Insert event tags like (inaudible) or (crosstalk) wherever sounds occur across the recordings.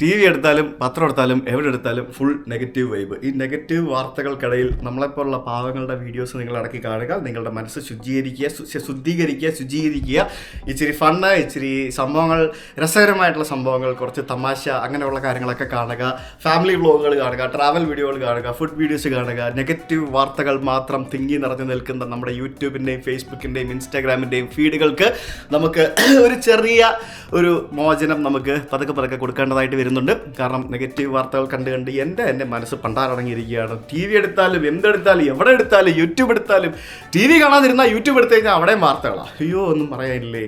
T V എടുത്താലും പത്രം എടുത്താലും എവിടെ എടുത്താലും ഫുൾ നെഗറ്റീവ് വൈബ് ഈ നെഗറ്റീവ് വാർത്തകൾക്കിടയിൽ നമ്മളെപ്പോലുള്ള പാവങ്ങളുടെ വീഡിയോസ് നിങ്ങൾ ഇടയ്ക്ക് കാണുക. നിങ്ങളുടെ മനസ്സ് ശുചീകരിക്കുക ശുദ്ധീകരിക്കുക ശുചീകരിക്കുക. ഇച്ചിരി ഫണ്ണ് ഇച്ചിരി സംഭവങ്ങൾ രസകരമായിട്ടുള്ള സംഭവങ്ങൾ കുറച്ച് തമാശ അങ്ങനെയുള്ള കാര്യങ്ങളൊക്കെ കാണുക. ഫാമിലി വ്ളോഗുകൾ കാണുക ട്രാവൽ വീഡിയോകൾ കാണുക ഫുഡ് വീഡിയോസ് കാണുക. നെഗറ്റീവ് വാർത്തകൾ മാത്രം തിങ്ങി നിറഞ്ഞു നിൽക്കുന്ന നമ്മുടെ യൂട്യൂബിന്റെയും ഫേസ്ബുക്കിന്റെയും ഇൻസ്റ്റാഗ്രാമിന്റെയും ഫീഡുകൾക്ക് നമുക്ക് ഒരു ചെറിയ ഒരു മോചനം നമുക്ക് പതുക്കെ പതുക്കെ കൊടുക്കേണ്ടതായിട്ട് വരുന്നുണ്ട്. കാരണം നെഗറ്റീവ് വാർത്തകൾ കണ്ട് കണ്ട് എന്റെ എന്റെ മനസ്സ് പണ്ടാറടങ്ങിയിരിക്കുകയാണ് ടി വി എടുത്താലും എന്തെടുത്താലും എവിടെ എടുത്താലും യൂട്യൂബ് എടുത്താലും ടി വി കാണാതിരുന്നാൽ യൂട്യൂബ് എടുത്തു കഴിഞ്ഞാൽ അവിടെയും വാർത്തകളാണ് അയ്യോ ഒന്നും പറയാനില്ലേ.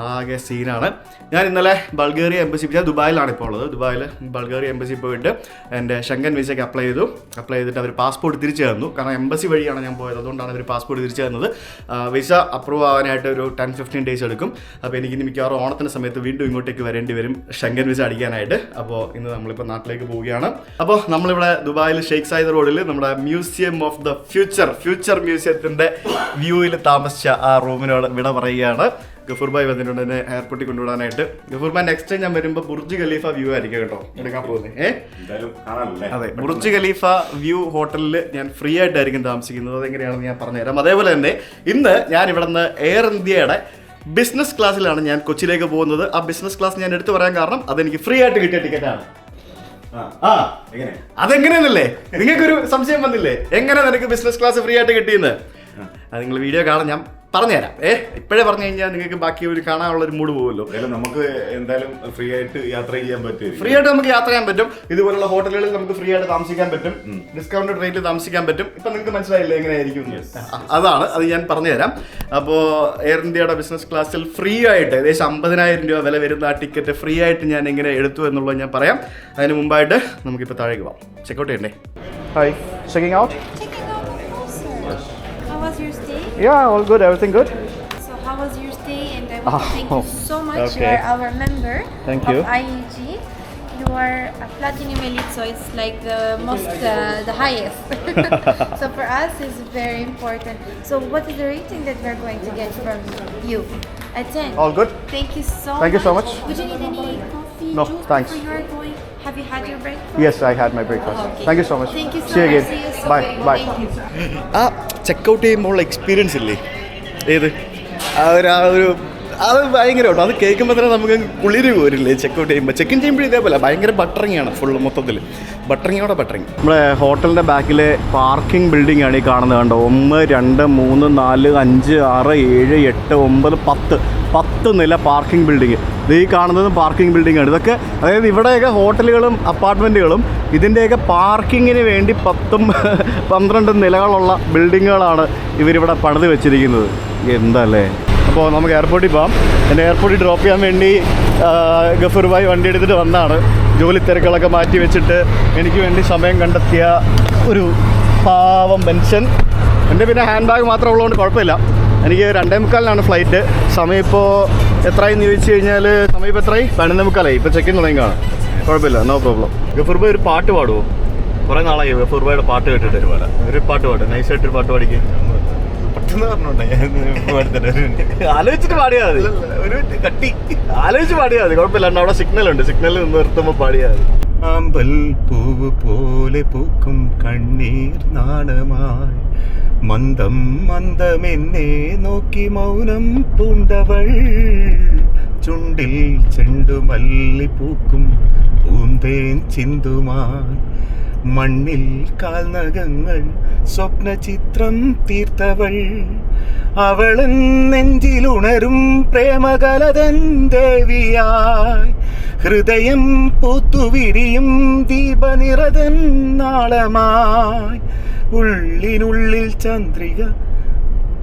ആകെ സീനാണ്. ഞാൻ ഇന്നലെ ബൾഗേറിയ എംബസി ഞാൻ ദുബായിലാണ് ഇപ്പോൾ ഉള്ളത്. ദുബായിൽ ബൾഗേറിയ എംബസി പോയിട്ട് എന്റെ ഷെങ്കൻ വിസയ്ക്ക് അപ്ലൈ ചെയ്തു. അപ്ലൈ ചെയ്തിട്ട് അവർ പാസ്പോർട്ട് തിരിച്ചു തന്നു. കാരണം എംബസി വഴിയാണ് ഞാൻ പോയത്. അതുകൊണ്ടാണ് അവർ പാസ്പോർട്ട് തിരിച്ചു തന്നത്. വിസ അപ്രൂവ് ആവാനായിട്ട് ഒരു ടെൻ ഫിഫ്റ്റീൻ ഡേയ്സ് എടുക്കും. അപ്പോൾ എനിക്ക് ഇനി മിക്കവാറും ഓണത്തിന്റെ സമയത്ത് വീണ്ടും ഇങ്ങോട്ടേക്ക് വരേണ്ടി വരും ഷെങ്കൻ വിസ അടിക്കാനായിട്ട്. അപ്പോൾ ഇന്ന് നമ്മളിപ്പോൾ നാട്ടിലേക്ക് പോവുകയാണ്. അപ്പോൾ നമ്മളിവിടെ ദുബായിൽ ഷെയ്ഖ് സായിദ് റോഡിൽ നമ്മുടെ Museum of the Future future മ്യൂസിയത്തിന്റെ വ്യൂവിൽ താമസിച്ച ആ റൂമിനോട് വിട പറയുകയാണ്. ഗഫൂർ ഭായ് വന്നിട്ടുണ്ട് എന്നെ എയർപോർട്ടിൽ കൊണ്ടുവിടാനായിട്ട്. ഗഫൂർ ഭായ് നെക്സ്റ്റ് ടൈം ഞാൻ വരുമ്പോൾ ബുർജ് ഖലീഫ വ്യൂ ആയിരിക്കും കേട്ടോ. എടുക്കാൻ പോകുന്നത് ഏ? എന്തായാലും കാണാനല്ലേ? അതെ ബുർജ് ഖലീഫ വ്യൂ ഹോട്ടലിൽ ഞാൻ ഫ്രീ ആയിട്ടായിരിക്കും താമസിക്കുന്നത്. അതെങ്ങനെയാണെന്ന് ഞാൻ പറഞ്ഞുതരാം. അതേപോലെ തന്നെ ഇന്ന് ഞാൻ ഇവിടെ നിന്ന് എയർ ഇന്ത്യയുടെ ബിസിനസ് ക്ലാസ്സിലാണ് ഞാൻ കൊച്ചിയിലേക്ക് പോകുന്നത്. ആ ബിസിനസ് ക്ലാസ് ഞാൻ എടുത്തു പറയാൻ കാരണം അതെനിക്ക് ഫ്രീ ആയിട്ട് കിട്ടിയ ടിക്കറ്റാണ് അതെങ്ങനെയെന്നല്ലേ? നിങ്ങൾക്കൊരു സംശയം വന്നില്ലേ? എങ്ങനെ നിനക്ക് ബിസിനസ് ക്ലാസ് ഫ്രീ ആയിട്ട് കിട്ടിയെന്ന്? അത് നിങ്ങൾ വീഡിയോ കാണാൻ ഞാൻ പറഞ്ഞുതരാം. ഏ ഇപ്പോഴേ പറഞ്ഞു കഴിഞ്ഞാൽ നിങ്ങൾക്ക് ബാക്കി ഒരു കാണാനുള്ള ഒരു മൂഡ് പോകുമല്ലോ നമുക്ക് എന്തായാലും ഫ്രീ ആയിട്ട് യാത്ര ചെയ്യാൻ പറ്റും. ഫ്രീ ആയിട്ട് നമുക്ക് യാത്ര ചെയ്യാൻ പറ്റും. ഇതുപോലുള്ള ഹോട്ടലുകളിൽ നമുക്ക് ഫ്രീ ആയിട്ട് താമസിക്കാൻ പറ്റും. ഡിസ്കൗണ്ടഡ് റേറ്റിൽ താമസിക്കാൻ പറ്റും. ഇപ്പൊ നിങ്ങൾക്ക് മനസ്സിലായില്ലേ എങ്ങനെയായിരിക്കും? അതാണ് അത് ഞാൻ പറഞ്ഞുതരാം. അപ്പോൾ എയർ ഇന്ത്യയുടെ ബിസിനസ് ക്ലാസ്സിൽ ഫ്രീ ആയിട്ട് ഏകദേശം അമ്പതിനായിരം രൂപ വില വരുന്ന ആ ടിക്കറ്റ് ഫ്രീ ആയിട്ട് ഞാൻ എങ്ങനെ എടുത്തു എന്നുള്ളത് ഞാൻ പറയാം. അതിന് മുമ്പായിട്ട് നമുക്കിപ്പോൾ താഴേക്ക് പോവാം. ചെക്കൗട്ട് ചെയ്യണ്ടേ? Hi checking out. How was your stay? Yeah, all good. Everything good? So how was your stay? And I want to thank you oh, so much. You are our member Thank you. of IEG. You are a platinum elite, so it's like the most, uh, the highest. (laughs) so for us, it's very important. So what is the rating that we're going to get from you? A 10. All good? Thank you so Thank you so much. Would you need any coffee? No, juice thanks. Before you are going? Have you had your breakfast? Yes, I had my breakfast. Okay. Thank you so much. Thank you so See you again. See you Bye. Bye. Thank you. Ah, checkout ചെയ്യുമ്പോൾ experience ഇല്ലേ? ഏത്? ആ ഒരു ആ ഒരു അത് ഭയങ്കര കേട്ടോ അത് കേൾക്കുമ്പോൾ തന്നെ നമുക്ക് കുളിര് പോരില്ലേ ചെക്കൗട്ട് ചെയ്യുമ്പോൾ ചെക്ക് ഇൻ ചെയ്യുമ്പോൾ ഇതേപോലെ ഭയങ്കര ബട്ടറിങ് ആണ് ഫുള്ള് മൊത്തത്തിൽ ബട്ടറിങ്ങോടെ ബട്ടറിങ് നമ്മുടെ ഹോട്ടലിന്റെ ബാക്കിലെ പാർക്കിംഗ് ബിൽഡിംഗ് ആണ് ഈ കാണുന്നത് കണ്ടോ? ഒന്ന് രണ്ട് മൂന്ന് നാല് അഞ്ച് ആറ് ഏഴ് എട്ട് ഒമ്പത് പത്ത്. പത്ത് നില പാർക്കിംഗ് ബിൽഡിംഗ്. ഇത് ഈ കാണുന്നതും പാർക്കിംഗ് ബിൽഡിംഗ് ആണ്. ഇതൊക്കെ അതായത് ഇവിടെയൊക്കെ ഹോട്ടലുകളും അപ്പാർട്ട്മെന്റുകളും ഇതിന്റെയൊക്കെ പാർക്കിങ്ങിന് വേണ്ടി പത്തും (laughs) പന്ത്രണ്ടും നിലകളുള്ള ബിൽഡിങ്ങുകളാണ് ഇവരിവിടെ പണിത് വെച്ചിരിക്കുന്നത്. എന്തല്ലേ? അപ്പോൾ നമുക്ക് എയർപോർട്ടിൽ പോകാം എന്റെ എയർപോർട്ടിൽ ഡ്രോപ്പ് ചെയ്യാൻ വേണ്ടി ആ, ഗഫൂർ വണ്ടി എടുത്തിട്ട് വന്നാണ്. ജോലി തിരക്കുകളൊക്കെ മാറ്റി വെച്ചിട്ട് എനിക്ക് വേണ്ടി സമയം കണ്ടെത്തിയ ഒരു പാവം പെൻഷൻ എന്റെ പിന്നെ ഹാൻഡ് ബാഗ് മാത്രമേ ഉള്ളതുകൊണ്ട് കുഴപ്പമില്ല. എനിക്ക് രണ്ടേ മുക്കാലിനാണ് ഫ്ലൈറ്റ് സമയം ഇപ്പോൾ എത്രയെന്ന് ചോദിച്ചു കഴിഞ്ഞാൽ സമയം ഇപ്പോൾ എത്രയായി പതിനൊന്നേ മുക്കാലായി. ഇപ്പോൾ ചെക്കിൻ തുടങ്ങി കാണാം. കുഴപ്പമില്ല നോ പ്രോബ്ലം ഗഫൂർ ഭായി ഒരു പാട്ട് പാടുമോ കുറേ നാളായി ഗഫൂർ പാട്ട് കേട്ടിട്ട് ഒരു പാട്ട് പാട്. നൈസായിട്ടൊരു പാട്ട് പാടിക്കും. ആലോചിച്ചിട്ട് പാടിയാൽ മതി. ഒരു കട്ടി. ആലോചിച്ച് പാടിയാൽ മതി. കുഴപ്പമില്ല. അവിടെ സിഗ്നൽ ഉണ്ട്. സിഗ്നൽ നിർത്തുമ്പോൾ പാടിയാൽ മതി. ആമ്പൽ പൂവ് പോലെ പൂക്കും കണ്ണീർ നാണമായി. മന്ദം മന്ദം മന്ദമെന്നെ നോക്കി മൗനം പൂണ്ടവൾ. ചുണ്ടിൽ ചെണ്ടുമല്ലി പൂക്കും പൂന്തേൻ ചിന്തുമായി. മണ്ണിൽ കാൽനകങ്ങൾ സ്വപ്നചിത്രം തീർത്തവൾ. അവളൻ നെഞ്ചിലുണരും പ്രേമകലതൻ ദേവിയായി. ഹൃദയം പൂത്തുവിരിയും ദീപനിറതൻ നാളമായി. ഉള്ളിനുള്ളിൽ ചന്ദ്രിക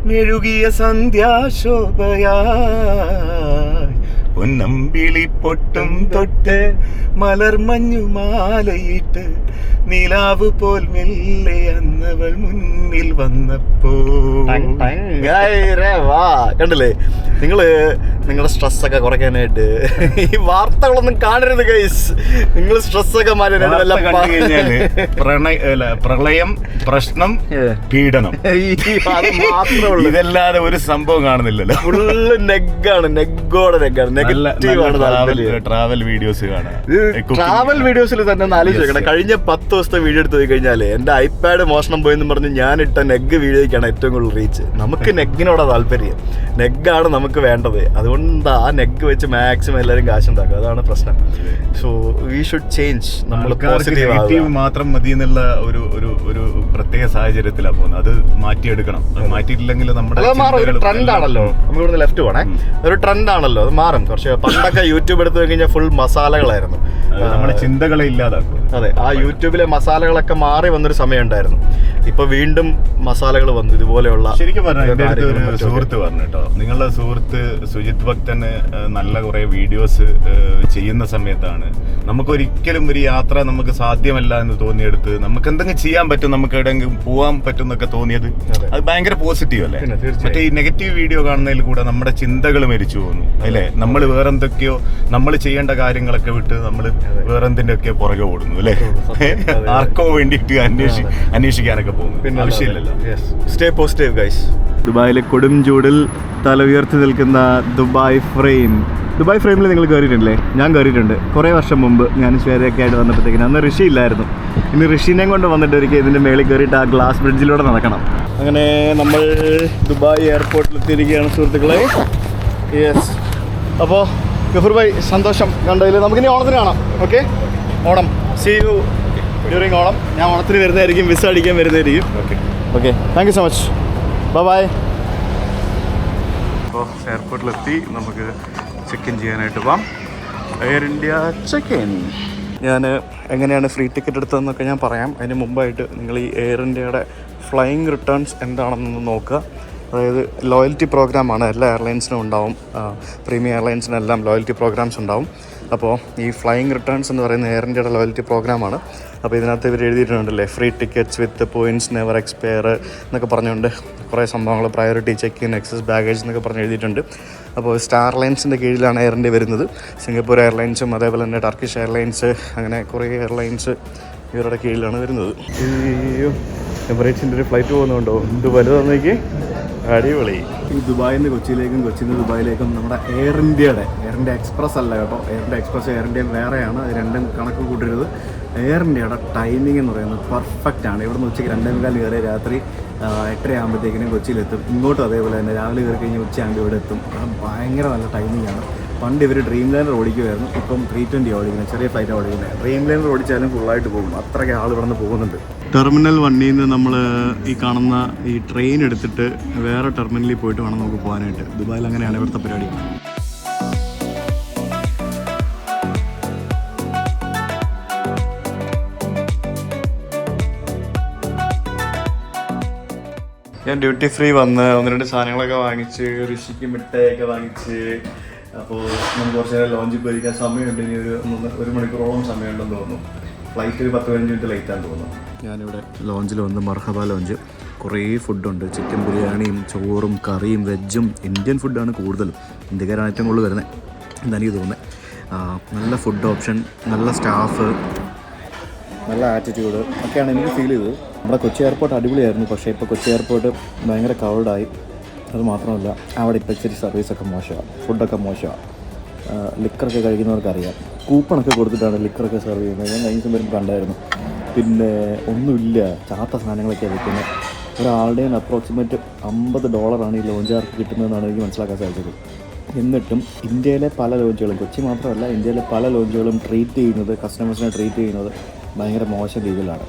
മെഴുകിയ സന്ധ്യാശോഭയായി. പൊന്നമ്പിളി പൊട്ടും തൊട്ട് മലർമഞ്ഞുമാലയിട്ട് നിലാവ് പോൽ മെല്ലെ അന്നവൾ മുന്നിൽ വന്നപ്പോ. വാ. കണ്ടില്ലേ? നിങ്ങൾ നിങ്ങളുടെ സ്ട്രെസ്സൊക്കെ കുറയ്ക്കാനായിട്ട് ഈ വാർത്തകളൊന്നും കാണരുത് ഗൈസ് നിങ്ങൾ സ്ട്രെസ്സൊക്കെ പ്രളയം പ്രശ്നം പീഡനം. (laughs) ഇതല്ലാതെ ഒരു സംഭവം കാണുന്നില്ലല്ലോ. ഫുള്ള് നെഗാണ് നെഗോടെ നെഗാണ്. നെഗറ്റീവ് നെഗറ്റീവ് ആണ് താല്പര്യം ട്രാവൽ വീഡിയോസ് കാണാം. ട്രാവൽ വീഡിയോസിൽ തന്നെ ആലോചിച്ച് കഴിഞ്ഞ പത്ത് ദിവസത്തെ വീഡിയോ എടുത്ത് പോയി കഴിഞ്ഞാൽ എന്റെ ഐപാഡ് മോഷണം പോയെന്ന് പറഞ്ഞ് ഞാൻ ഇട്ട നെഗ് വീഡിയോയ്ക്കാണ് ഏറ്റവും കൂടുതൽ റീച്ച് നമുക്ക് നെഗിനോടാ താല്പര്യം. നെഗാണ് നമുക്ക് വേണ്ടത്. അതുകൊണ്ട് ആ നെഗ് വെച്ച് മാക്സിമം എല്ലാവരും കാശുണ്ടാക്കും അതാണ് പ്രശ്നം. സോ വി ഷുഡ് ചേഞ്ച് നമ്മൾ മാത്രം മതി എന്നുള്ള ഒരു ഒരു ഒരു പ്രത്യേക സാഹചര്യത്തിലാണ് പോകുന്നത്. അത് മാറ്റിയെടുക്കണം. അത് മാറ്റിയിട്ടില്ലെങ്കിൽ നമ്മുടെ ട്രെൻഡ് ആണല്ലോ. നമുക്ക് ഇവിടുന്ന് ലെഫ്റ്റ് പോണേ. ഒരു ട്രെൻഡ് ആണല്ലോ. അത് മാറും കുറച്ച് പണ്ടൊക്കെ യൂട്യൂബ് എടുത്തു കഴിഞ്ഞാൽ ഫുൾ മസാലകളായിരുന്നു. നമ്മുടെ ചിന്തകളെ ഇല്ലാതാക്കും. അതെ ആ യൂട്യൂബിലെ മസാലകളൊക്കെ മാറി വന്നൊരു സമയം ഉണ്ടായിരുന്നു ഇപ്പൊ വീണ്ടും മസാലകൾ വന്നു. ഇതുപോലെയുള്ള ശരിക്കും പറഞ്ഞാൽ. സുഹൃത്ത് പറഞ്ഞു കേട്ടോ. നിങ്ങളുടെ സുഹൃത്ത് സുജിത് ഭക്തന് നല്ല കുറെ വീഡിയോസ് ചെയ്യുന്ന സമയത്താണ്. നമുക്ക് ഒരിക്കലും ഒരു യാത്ര നമുക്ക് സാധ്യമല്ല എന്ന് തോന്നിയെടുത്ത് നമുക്ക് എന്തെങ്കിലും ചെയ്യാൻ പറ്റും നമുക്ക് എവിടെയെങ്കിലും പോകാൻ പറ്റും എന്നൊക്കെ തോന്നിയത് അത്. ഭയങ്കര പോസിറ്റീവ് അല്ലേ? മറ്റേ ഈ നെഗറ്റീവ് വീഡിയോ കാണുന്നതിൽ കൂടെ നമ്മുടെ ചിന്തകൾ മരിച്ചു പോകുന്നു അല്ലേ? നമ്മൾ വേറെന്തൊക്കെയോ നമ്മൾ ചെയ്യേണ്ട കാര്യങ്ങളൊക്കെ വിട്ട് നമ്മൾ വേറെന്തിന്റെയൊക്കെ പുറകെ ഓടുന്നു അല്ലേ. (laughs) ആർക്കോ വേണ്ടിയിട്ട് അന്വേഷി അന്വേഷിക്കാനൊക്കെ പോകുന്നു ആവശ്യമില്ലല്ലോ. സ്റ്റേ പോസിറ്റീവ് ഗൈസ് ദുബായിലെ കൊടും ചൂടിൽ തല ഉയർത്തി നിൽക്കുന്ന ദുബായ് ഫ്രെയിം. ദുബായ് ഫ്രെയിമിൽ നിങ്ങൾ കയറിയിട്ടില്ലേ? ഞാൻ കയറിയിട്ടുണ്ട്. കുറേ വർഷം മുമ്പ് ഞാൻ ശ്വേതയൊക്കെ ആയിട്ട് വന്നപ്പോഴത്തേക്കിന് അന്ന് ഋഷി ഇല്ലായിരുന്നു. ഇനി ഋഷിനെ കൊണ്ട് വന്നിട്ട് ഒരിക്കൽ ഇതിന്റെ മേളിൽ കയറിയിട്ട് ആ ഗ്ലാസ് ബ്രിഡ്ജിലൂടെ നടക്കണം. അങ്ങനെ നമ്മൾ ദുബായ് എയർപോർട്ടിൽ എത്തിയിരിക്കുകയാണ് സുഹൃത്തുക്കളെ. യെസ് അപ്പോൾ ഗഫൂർ ഭായ് സന്തോഷം. കണ്ടതിൽ നമുക്കിനി ഓണത്തിന് കാണാം. Okay Onam. See you during Onam ഞാൻ ഓണത്തിന് വരുന്നതായിരിക്കും വിസ അടിക്കാൻ വരുന്നതായിരിക്കും. Okay okay thank you so much bye bye അപ്പോൾ എയർപോർട്ടിലെത്തി നമുക്ക് ചെക്ക് ഇൻ ചെയ്യാനായിട്ട് പോവാം. എയർ ഇന്ത്യ ചെക്ക് ഇൻ ഞാൻ എങ്ങനെയാണ് ഫ്രീ ടിക്കറ്റ് എടുത്തതെന്നൊക്കെ ഞാൻ പറയാം. അതിന് മുമ്പായിട്ട് നിങ്ങൾ ഈ എയർ ഇന്ത്യയുടെ ഫ്ലൈയിങ് റിട്ടേൺസ് എന്താണെന്നൊന്ന് നോക്കുക. അതായത് ലോയൽറ്റി പ്രോഗ്രാമാണ് എല്ലാ എയർലൈൻസിനും ഉണ്ടാവും. പ്രീമിയം എയർലൈൻസിനെല്ലാം ലോയൽറ്റി പ്രോഗ്രാംസ് ഉണ്ടാവും. അപ്പോൾ ഈ ഫ്ലൈയിങ് റിട്ടേൺസ് എന്ന് പറയുന്ന എയർ ഇന്ത്യയുടെ ലോയൽറ്റി പ്രോഗ്രാമാണ് അപ്പോൾ ഇതിനകത്ത് ഇവർ എഴുതിയിട്ടുണ്ടല്ലേ free tickets with points never expire എന്നൊക്കെ പറഞ്ഞുകൊണ്ട് കുറേ സംഭവങ്ങൾ priority check in excess baggage എന്നൊക്കെ പറഞ്ഞ് എഴുതിയിട്ടുണ്ട്. അപ്പോൾ സ്റ്റാർ ലൈൻസിന്റെ കീഴിലാണ് എയർ ഇന്ത്യ വരുന്നത്. സിംഗപ്പൂർ എയർലൈൻസും അതേപോലെ തന്നെ ടർക്കിഷ് എയർലൈൻസ് അങ്ങനെ കുറേ എയർലൈൻസ് ഇവരുടെ കീഴിലാണ് വരുന്നത്. എമിറേറ്റ്സിന്റെ ഒരു ഫ്ലൈറ്റ് പോകുന്നുണ്ടോ എന്ത് വലുതാന്നേക്ക് അടിപൊളി. ഈ ദുബായിൽ നിന്ന് കൊച്ചിയിലേക്കും കൊച്ചിയിൽ നിന്ന് ദുബായിലേക്കും നമ്മുടെ എയർ ഇന്ത്യയുടെ എയർ ഇന്ത്യ എക്സ്പ്രസ് അല്ല കേട്ടോ. Air India Express Air India വേറെയാണ്. രണ്ടും കണക്ക് കൂട്ടരുത്. എയർ ഇന്ത്യയുടെ ടൈമിംഗ് എന്ന് പറയുന്നത് പെർഫെക്റ്റ് ആണ്. ഇവിടുന്ന് ഉച്ചയ്ക്ക് രണ്ടേ മുക്കാൽ കയറി രാത്രി എട്ടരയാകുമ്പോഴത്തേക്കിനും കൊച്ചിയിലെത്തും. ഇങ്ങോട്ടും അതേപോലെ തന്നെ രാവിലെ കയറി കഴിഞ്ഞ് ഉച്ചയാകുമ്പോൾ ഇവിടെ എത്തും ഭയങ്കര നല്ല ടൈമിംഗ് ആണ്. പണ്ട് ഇവർ ഡ്രീം ലൈനർ ഓടിക്കുമായിരുന്നു ഇപ്പം ത്രീ ട്വന്റി ഓടിക്കുന്നത്. ചെറിയ ഫ്ലൈറ്റ് ഓടിക്കുന്നത്. ഡ്രീം ലൈനർ ഓടിച്ചാലും ഫുള്ളായിട്ട് പോകും. അത്രയ്ക്ക് ആൾ ഇവിടെ നിന്ന് പോകുന്നുണ്ട്. ടെർമിനൽ വണ്ണിൽ നിന്ന് നമ്മൾ ഈ കാണുന്ന ഈ ട്രെയിൻ എടുത്തിട്ട് വേറെ ടെർമിനലിൽ പോയിട്ട് വേണം നമുക്ക് പോകാനായിട്ട്. ദുബായിൽ അങ്ങനെയാണ് ഇവിടുത്തെ പരിപാടി. ഞാൻ ഡ്യൂട്ടി ഫ്രീ വന്ന് ഒന്ന് രണ്ട് സാധനങ്ങളൊക്കെ വാങ്ങിച്ച് ഋഷിക്ക് മിഠായിയൊക്കെ വാങ്ങിച്ച് അപ്പോൾ നമുക്ക് കുറച്ച് നേരം ലോഞ്ചിൽ പോയിരിക്കാൻ സമയമുണ്ട്. ഇനി ഒരു ഒരു മണിക്കൂറോളം സമയമുണ്ടെന്ന് തോന്നുന്നു. ഫ്ലൈറ്റ് ഒരു പത്ത് പതിനഞ്ച് മിനിറ്റ് ലൈറ്റ് ആണെന്ന് തോന്നുന്നു. ഞാനിവിടെ ലോഞ്ചിൽ വന്ന് മർഹബ ലോഞ്ച് കുറേ ഫുഡുണ്ട് ചിക്കൻ ബിരിയാണിയും ചോറും കറിയും വെജും ഇന്ത്യൻ ഫുഡാണ് കൂടുതലും. ഇന്ത്യക്കാരാണ് ഏറ്റവും കൂടുതൽ വരുന്നത് എന്നെനിക്ക് തോന്നുന്നത് നല്ല ഫുഡ് ഓപ്ഷൻ നല്ല സ്റ്റാഫ് നല്ല ആറ്റിറ്റ്യൂഡ് ഒക്കെയാണ് എനിക്ക് ഫീൽ ചെയ്തത്. നമ്മുടെ കൊച്ചി എയർപോർട്ട് അടിപൊളിയായിരുന്നു. പക്ഷേ ഇപ്പോൾ കൊച്ചി എയർപോർട്ട് ഭയങ്കര കവേർഡായി അത് മാത്രമല്ല അവിടെ ഇപ്പോൾ ഇച്ചിരി സർവീസൊക്കെ മോശമാണ് ഫുഡൊക്കെ മോശമാണ് ലിക്കറൊക്കെ കഴിക്കുന്നവർക്കറിയാം. കൂപ്പണൊക്കെ കൊടുത്തിട്ടാണ് ലിക്കറൊക്കെ സെർവ് ചെയ്യുന്നത്. ഞാൻ കഴിഞ്ഞ ദിവസം വരുമ്പോൾ കണ്ടായിരുന്നു. പിന്നെ ഒന്നുമില്ല ചാത്ത സാധനങ്ങളൊക്കെ വെക്കുന്നത് ഒരാളുടെയും അപ്രോക്സിമേറ്റ് അമ്പത് ഡോളറാണ് ഈ ലോഞ്ചാർക്ക് കിട്ടുന്നതെന്നാണ് എനിക്ക് മനസ്സിലാക്കാൻ സാധിച്ചത്. എന്നിട്ടും ഇന്ത്യയിലെ പല ലോഞ്ചുകളും കൊച്ചി മാത്രമല്ല ഇന്ത്യയിലെ പല ലോഞ്ചുകളും ട്രീറ്റ് ചെയ്യുന്നത് കസ്റ്റമേഴ്സിനെ ട്രീറ്റ് ചെയ്യുന്നത് ഭയങ്കര മോശം രീതിയിലാണ്.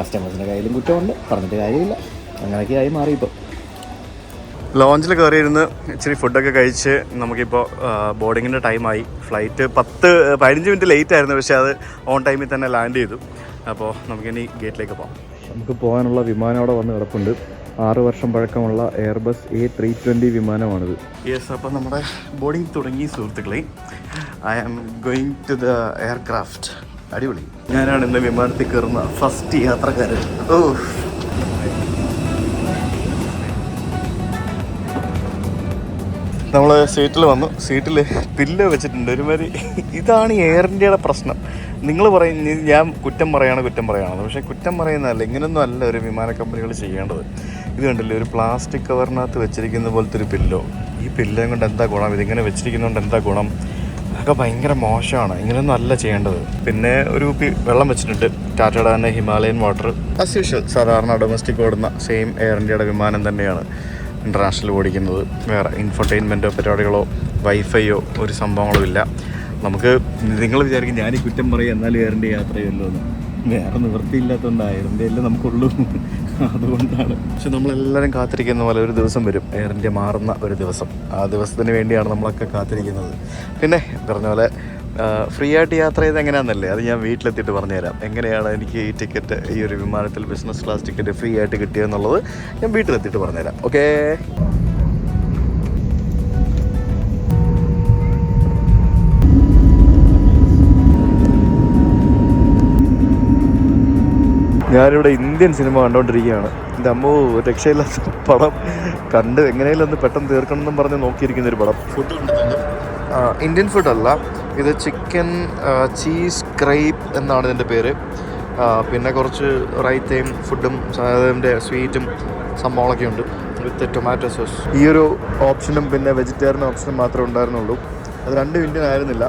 കസ്റ്റമേഴ്സിന്റെ കയ്യിലും കുറ്റമുണ്ട് പറഞ്ഞിട്ട് കാര്യമില്ല. അങ്ങനെയൊക്കെ ആയി മാറി ഇപ്പോൾ ലോഞ്ചിൽ കയറിയിരുന്ന് ഇച്ചിരി ഫുഡൊക്കെ കഴിച്ച് നമുക്കിപ്പോൾ ബോർഡിങ്ങിന്റെ ടൈമായി ഫ്ലൈറ്റ് പത്ത് പതിനഞ്ച് മിനിറ്റ് ലേറ്റ് ആയിരുന്നു പക്ഷേ അത് ഓൺ ടൈമിൽ തന്നെ ലാൻഡ് ചെയ്തു. അപ്പോൾ നമുക്കിനി ഗേറ്റിലേക്ക് പോകാം. നമുക്ക് പോകാനുള്ള വിമാനം അവിടെ വന്ന് കിടപ്പുണ്ട്. ആറ് വർഷം പഴക്കമുള്ള എയർബസ് എ ത്രീ ട്വന്റി വിമാനമാണിത്. യെസ് അപ്പോൾ നമ്മുടെ ബോർഡിങ് തുടങ്ങി സുഹൃത്തുക്കളെ. I am going to the aircraft അടിപൊളി. ഞാനാണ് ഇന്ന് വിമാനത്തിൽ കയറുന്ന ഫസ്റ്റ് യാത്രക്കാരൻ. ഓ. നമ്മൾ സീറ്റിൽ വന്നു. സീറ്റിൽ പില്ല് വെച്ചിട്ടുണ്ട്. ഒരുമാതിരി ഇതാണ് എയർ ഇന്ത്യയുടെ പ്രശ്നം. നിങ്ങൾ പറയും ഞാൻ കുറ്റം പറയാണ് കുറ്റം പറയുകയാണ് പക്ഷേ കുറ്റം പറയുന്നതല്ല. ഇങ്ങനൊന്നും അല്ല ഒരു വിമാന കമ്പനികൾ ചെയ്യേണ്ടത്. ഇത് കണ്ടില്ലേ? ഒരു പ്ലാസ്റ്റിക് കവറിനകത്ത് വെച്ചിരിക്കുന്ന പോലത്തെ ഒരു പില്ലോ ഈ പില്ലേം കൊണ്ട് എന്താ ഗുണം? ഇതിങ്ങനെ വെച്ചിരിക്കുന്നതുകൊണ്ട് എന്താ ഗുണം? അതൊക്കെ ഭയങ്കര മോശമാണ്. ഇങ്ങനെയൊന്നും അല്ല ചെയ്യേണ്ടത്. പിന്നെ ഒരു കുപ്പി വെള്ളം വെച്ചിട്ടുണ്ട്. ടാറ്റയുടെ തന്നെ ഹിമാലയൻ വാട്ടർ. ആസ് യൂഷ്വൽ സാധാരണ ഡൊമസ്റ്റിക് ഓടുന്ന സെയിം എയർ ഇന്ത്യയുടെ വിമാനം തന്നെയാണ്. ഇന്റർനാഷണൽ ഓടിക്കുന്നത്. വേറെ ഇൻഫർടൈൻമെന്റോ പരിപാടികളോ വൈഫൈയോ ഒരു സംഭവങ്ങളോ ഇല്ല. നമുക്ക് നിങ്ങൾ വിചാരിക്കും ഞാൻ ഈ കുറ്റം പറയും എന്നാലും എയർ യാത്രയല്ലോ എന്ന്. വേറെ നിവൃത്തിയില്ലാത്തതുകൊണ്ട് എയർ ഇന്ത്യയല്ലേ നമുക്കുള്ളൂ. അതുകൊണ്ടാണ്. പക്ഷെ നമ്മളെല്ലാവരും കാത്തിരിക്കുന്ന പോലെ ഒരു ദിവസം വരും. എയർ ഇന്ത്യ മാറുന്ന ഒരു ദിവസം. ആ ദിവസത്തിന് വേണ്ടിയാണ് നമ്മളൊക്കെ കാത്തിരിക്കുന്നത്. പിന്നെ പറഞ്ഞ പോലെ ഫ്രീ ആയിട്ട് യാത്ര ചെയ്ത് എങ്ങനെയാണെന്നല്ലേ അത് ഞാൻ വീട്ടിലെത്തിയിട്ട് പറഞ്ഞുതരാം. എങ്ങനെയാണ് എനിക്ക് ഈ ടിക്കറ്റ് ഈ ഒരു വിമാനത്തിൽ ബിസിനസ് ക്ലാസ് ടിക്കറ്റ് ഫ്രീ ആയിട്ട് കിട്ടിയെന്നുള്ളത് ഞാൻ വീട്ടിലെത്തിയിട്ട് പറഞ്ഞുതരാം. ഓക്കേ ഞാനിവിടെ ഇന്ത്യൻ സിനിമ കണ്ടുകൊണ്ടിരിക്കുകയാണ് എന്റെ അമ്മ രക്ഷയില്ലാത്ത പടം കണ്ട് എങ്ങനെയെങ്കിലും ഒന്ന് പെട്ടെന്ന് തീർക്കണം എന്നും പറഞ്ഞ് നോക്കിയിരിക്കുന്ന ഒരു പടം. ഫുഡ് ഇന്ത്യൻ ഫുഡ് അല്ല. ഇത് ചിക്കൻ ചീസ് ക്രൈപ്പ് എന്നാണ് ഇതിന്റെ പേര്. പിന്നെ കുറച്ച് റൈത്തയും ഫുഡും അതിന്റെ സ്വീറ്റും സംഭവങ്ങളൊക്കെ ഉണ്ട്. വിത്ത് ടൊമാറ്റോ സോസ് ഈ ഒരു ഓപ്ഷനും പിന്നെ വെജിറ്റേറിയൻ ഓപ്ഷനും മാത്രമേ ഉണ്ടായിരുന്നുള്ളൂ. അത് രണ്ട് മിനിറ്റ് ആയിരുന്നില്ല.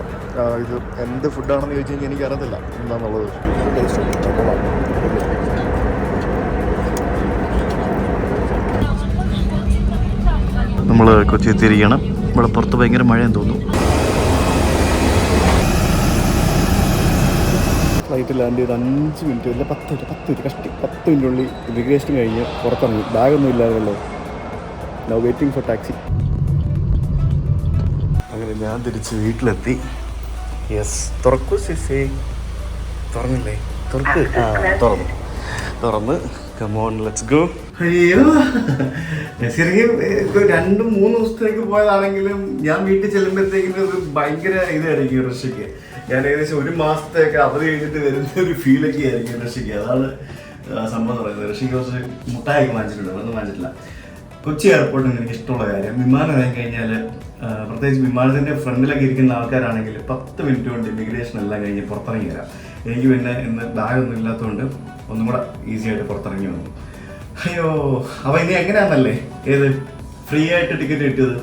ഇത് എന്ത് ഫുഡാണെന്ന് ചോദിച്ചു കഴിഞ്ഞാൽ എനിക്ക് അറിയത്തില്ല എന്താണെന്നുള്ളത് നമ്മൾ കൊച്ചി എത്തിയിരിക്കുകയാണ്. ഇവിടെ പുറത്ത് ഭയങ്കര മഴയെന്ന് തോന്നുന്നു. ഫ്ലൈറ്റ് ലാൻഡ് ചെയ്ത് അഞ്ച് മിനിറ്റ് ഇല്ല പത്ത് മിനിറ്റ് പത്ത് മിനിറ്റ് കഷ്ടി പത്ത് മിനിറ്റിനുള്ളിൽ ഇമിഗ്രേഷൻ കഴിഞ്ഞ് പുറത്തിറങ്ങി. ബാഗൊന്നും ഇല്ലായിരുന്നല്ലോ നൗ വെയിറ്റിംഗ് ഫോർ ടാക്സി അങ്ങനെ ഞാൻ തിരിച്ച് വീട്ടിലെത്തി. യെസ് തുറക്കൂ സിസേ. തുറന്നില്ലേ? തുറക്ക്. ആ തുറന്നു. തുറന്ന്. കമോൺ ലെറ്റ്സ് ഗോ അയ്യോ. ശരിക്കും ഇപ്പൊ രണ്ടും മൂന്ന് ദിവസത്തേക്ക് പോയതാണെങ്കിലും ഞാൻ വീട്ടിൽ ചെല്ലുമ്പോഴത്തേക്കും ഭയങ്കര ഇതായിരിക്കും ഋഷിക്ക് ഞാൻ ഏകദേശം ഒരു മാസത്തേക്ക് അവധി കഴിഞ്ഞിട്ട് വരുന്ന ഒരു ഫീലൊക്കെ ആയിരിക്കും ഋഷിക്ക്. അതാണ് സംഭവം പറയുന്നത്. ഋഷിക്ക് കുറച്ച് മുട്ടായി വാങ്ങിച്ചിട്ടുണ്ട്. ഒന്നും വാങ്ങിച്ചിട്ടില്ല. കൊച്ചി എയർപോർട്ടിൽ എനിക്ക് ഇഷ്ടമുള്ള കാര്യം വിമാനം ഇറങ്ങി കഴിഞ്ഞാൽ പ്രത്യേകിച്ച് വിമാനത്തിന്റെ ഫ്രണ്ടിലൊക്കെ ഇരിക്കുന്ന ആൾക്കാരാണെങ്കിൽ പത്ത് മിനിറ്റ് കൊണ്ട് ഇമിഗ്രേഷൻ എല്ലാം കഴിഞ്ഞ് പുറത്തിറങ്ങി വരാം. എനിക്ക് പിന്നെ ഇന്ന് ബാഗൊന്നും ഇല്ലാത്തതുകൊണ്ട് ഒന്നും കൂടെ ഈസി ആയിട്ട് പുറത്തിറങ്ങി വന്നു. അയ്യോ അവ ഇനി എങ്ങനെയാണെന്നല്ലേ ഏത്? ഫ്രീ ആയിട്ട് ടിക്കറ്റ് കിട്ടിയത്?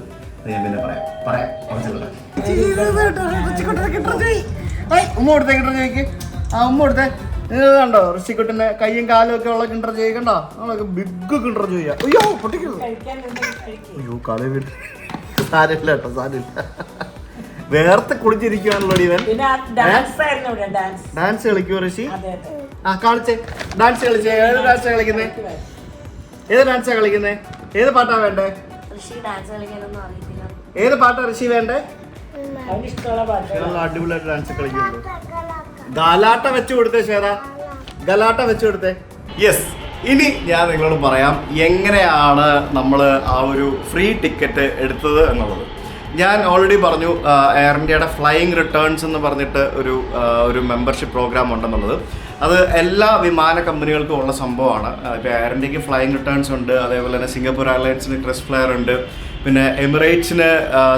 ഞാൻ പിന്നെ പറയാം. പറയാം. ഉമ്മ കൊടുത്തേ കിട്ടർ ചോദിക്ക് ആ ഉമ്മ കൊടുത്തേ. ഇത് കണ്ടോ? ഋഷിക്കുട്ടിന്റെ കയ്യും കാലും ഒക്കെ ഉള്ള കിണ്ടർ കണ്ടോ? നമ്മളൊക്കെ ബിഗ് കിണ്ടർ ചോദിക്കാം അയ്യോ പൊട്ടിക്കരുത് അയ്യോ കാലേ വീട് സാരമില്ല കേട്ടോ സാരമില്ല. വേർത്ത് കുളിച്ചിരിക്കുവാണല്ലോ ഇവൻ. പിന്നെ ഡാൻസ് കളിക്കുവോ ഋഷി? അതെ അതെ. ആ കാണിച്ചേ ഡാൻസ് കളിച്ചേ. ഏത് ഡാൻസ് കളിക്കുന്നേ? ഏത് ഡാൻസാ കളിക്കുന്നേ? ഏത് പാട്ടാ വേണ്ടേ? ഋഷി ഡാൻസ് കളിക്കാനൊന്നും അറിയത്തില്ല ഏത് പാട്ടാ ഋഷി വേണ്ടേ? അടിപൊളിയായിട്ട് ഡാൻസ് കളിക്കുന്നുണ്ട്. ഗലാട്ട വെച്ച് കൊടുത്തേ ശ്വേത ഗലാട്ട വെച്ച് കൊടുത്തേ. യെസ് ഇനി ഞാൻ നിങ്ങളോട് പറയാം എങ്ങനെയാണ് നമ്മൾ ആ ഒരു ഫ്രീ ടിക്കറ്റ് എടുത്തത് എന്നുള്ളത്. ഞാൻ ഓൾറെഡി പറഞ്ഞു എയർ ഇന്ത്യയുടെ ഫ്ലൈയിങ് റിട്ടേൺസ് എന്ന് പറഞ്ഞിട്ട് ഒരു ഒരു മെമ്പർഷിപ്പ് പ്രോഗ്രാം ഉണ്ടെന്നുള്ളത്. അത് എല്ലാ വിമാന കമ്പനികൾക്കും ഉള്ള സംഭവമാണ്. ഇപ്പോൾ എയർ ഇന്ത്യയ്ക്ക് ഫ്ലൈയിങ് റിട്ടേൺസ് ഉണ്ട് അതേപോലെ തന്നെ സിംഗപ്പൂർ എയർലൈൻസിന് ക്രിസ് ഫ്ലയർ ഉണ്ട് പിന്നെ എമിറേറ്റ്സിന്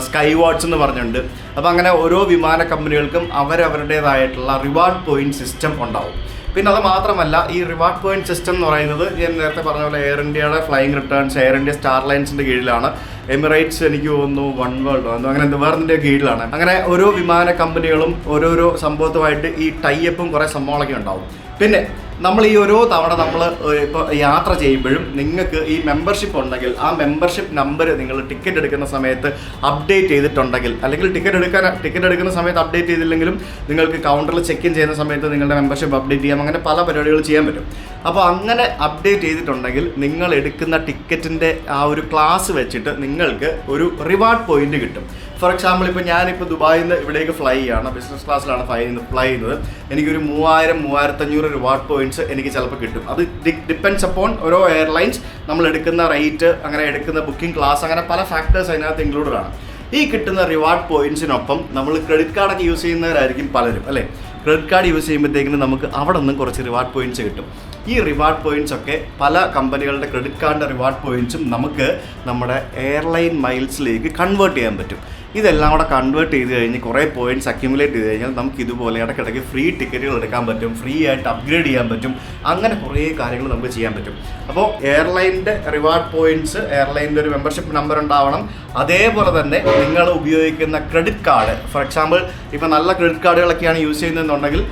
സ്കൈ വാട്ട്സ് എന്ന് പറഞ്ഞിട്ടുണ്ട്. അപ്പോൾ അങ്ങനെ ഓരോ വിമാന കമ്പനികൾക്കും അവരവരുടേതായിട്ടുള്ള റിവാർഡ് പോയിന്റ് സിസ്റ്റം ഉണ്ടാവും. പിന്നെ അത് മാത്രമല്ല ഈ റിവാർഡ് പോയിന്റ് സിസ്റ്റം എന്ന് പറയുന്നത് ഞാൻ നേരത്തെ പറഞ്ഞ പോലെ എയർ ഇന്ത്യയുടെ Flying Returns Air India Star ലൈൻസിന്റെ കീഴിലാണ്. എമിറേറ്റ്സ് എനിക്ക് തോന്നുന്നു വൺ വേൾഡ് അങ്ങനെ എന്ത് വേറെ കീഴിലാണ്. അങ്ങനെ ഓരോ വിമാന കമ്പനികളും ഓരോരോ സംഭവത്തുമായിട്ട് ഈ ടൈപ്പും കുറേ സംഭവങ്ങളൊക്കെ ഉണ്ടാവും. പിന്നെ നമ്മൾ ഈ ഓരോ തവണ നമ്മൾ ഇപ്പോൾ യാത്ര ചെയ്യുമ്പോഴും നിങ്ങൾക്ക് ഈ മെമ്പർഷിപ്പ് ഉണ്ടെങ്കിൽ ആ മെമ്പർഷിപ്പ് നമ്പർ നിങ്ങൾ ടിക്കറ്റ് എടുക്കുന്ന സമയത്ത് അപ്ഡേറ്റ് ചെയ്തിട്ടുണ്ടെങ്കിൽ അല്ലെങ്കിൽ ടിക്കറ്റ് എടുക്കാൻ ടിക്കറ്റ് എടുക്കുന്ന സമയത്ത് അപ്ഡേറ്റ് ചെയ്തില്ലെങ്കിലും നിങ്ങൾക്ക് കൗണ്ടറിൽ ചെക്ക് ഇൻ ചെയ്യുന്ന സമയത്ത് നിങ്ങളുടെ മെമ്പർഷിപ്പ് അപ്ഡേറ്റ് ചെയ്യാം. അങ്ങനെ പല പരിപാടികൾ ചെയ്യാൻ പറ്റും. അപ്പോൾ അങ്ങനെ അപ്ഡേറ്റ് ചെയ്തിട്ടുണ്ടെങ്കിൽ നിങ്ങൾ എടുക്കുന്ന ടിക്കറ്റിന്റെ ആ ഒരു ക്ലാസ് വെച്ചിട്ട് നിങ്ങൾക്ക് ഒരു റിവാർഡ് പോയിന്റ് കിട്ടും. ഫോർ എക്സാമ്പിൾ ഇപ്പോൾ ഞാനിപ്പോൾ ദുബായിൽ നിന്ന് ഇവിടേക്ക് ഫ്ലൈ ചെയ്യാണ്. ബിസിനസ് ക്ലാസ്സിലാണ് ഫ്ലൈ ചെയ്യുന്നത് ഫ്ലൈ ചെയ്യുന്നത്. എനിക്കൊരു മൂവായിരം മൂവായിരത്തഞ്ഞൂറ് റിവാർഡ് പോയിന്റ്സ് എനിക്ക് ചിലപ്പോൾ കിട്ടും. അത് ഡിപ്പെൻസ് അപ്പോൺ ഓരോ എയർലൈൻസ് നമ്മൾ എടുക്കുന്ന റേറ്റ് അങ്ങനെ എടുക്കുന്ന ബുക്കിംഗ് ക്ലാസ് അങ്ങനെ പല ഫാക്ടേഴ്സ് അതിനകത്ത് ഇൻക്ലൂഡഡ് ആണ്. ഈ കിട്ടുന്ന റിവാർഡ് പോയിന്റ്സിനൊപ്പം നമ്മൾ ക്രെഡിറ്റ് കാർഡൊക്കെ യൂസ് ചെയ്യുന്നവരായിരിക്കും പലരും അല്ലേ? ക്രെഡിറ്റ് കാർഡ് യൂസ് ചെയ്യുമ്പോഴത്തേക്കിനും നമുക്ക് അവിടെ നിന്നും കുറച്ച് റിവാർഡ് പോയിന്റ്സ് കിട്ടും. ഈ റിവാർഡ് പോയിന്റ്സ് ഒക്കെ പല കമ്പനികളുടെ ക്രെഡിറ്റ് കാർഡിന്റെ റിവാർഡ് പോയിന്റ്സും നമുക്ക് നമ്മുടെ എയർലൈൻ മൈൽസിലേക്ക് കൺവേർട്ട് ചെയ്യാൻ പറ്റും. ഇതെല്ലാം കൂടെ കൺവേർട്ട് ചെയ്ത് കഴിഞ്ഞ് കുറേ പോയിന്റ്സ് അക്യുമുലേറ്റ് ചെയ്ത് കഴിഞ്ഞാൽ നമുക്ക് ഇതുപോലെ ഇടയ്ക്കിടയ്ക്ക് ഫ്രീ ടിക്കറ്റുകൾ എടുക്കാൻ പറ്റും ഫ്രീ ആയിട്ട് അപ്ഗ്രേഡ് ചെയ്യാൻ പറ്റും അങ്ങനെ കുറേ കാര്യങ്ങൾ നമുക്ക് ചെയ്യാൻ പറ്റും. അപ്പോൾ എയർലൈനിന്റെ റിവാർഡ് പോയിന്റ്സ് എയർലൈനിന്റെ ഒരു മെമ്പർഷിപ്പ് നമ്പർ ഉണ്ടാവണം. അതേപോലെ തന്നെ നിങ്ങൾ ഉപയോഗിക്കുന്ന ക്രെഡിറ്റ് കാർഡ് ഫോർ എക്സാമ്പിൾ ഇപ്പോൾ നല്ല ക്രെഡിറ്റ് കാർഡുകളൊക്കെയാണ് യൂസ് ചെയ്യുന്നതെന്നുണ്ടെങ്കിൽ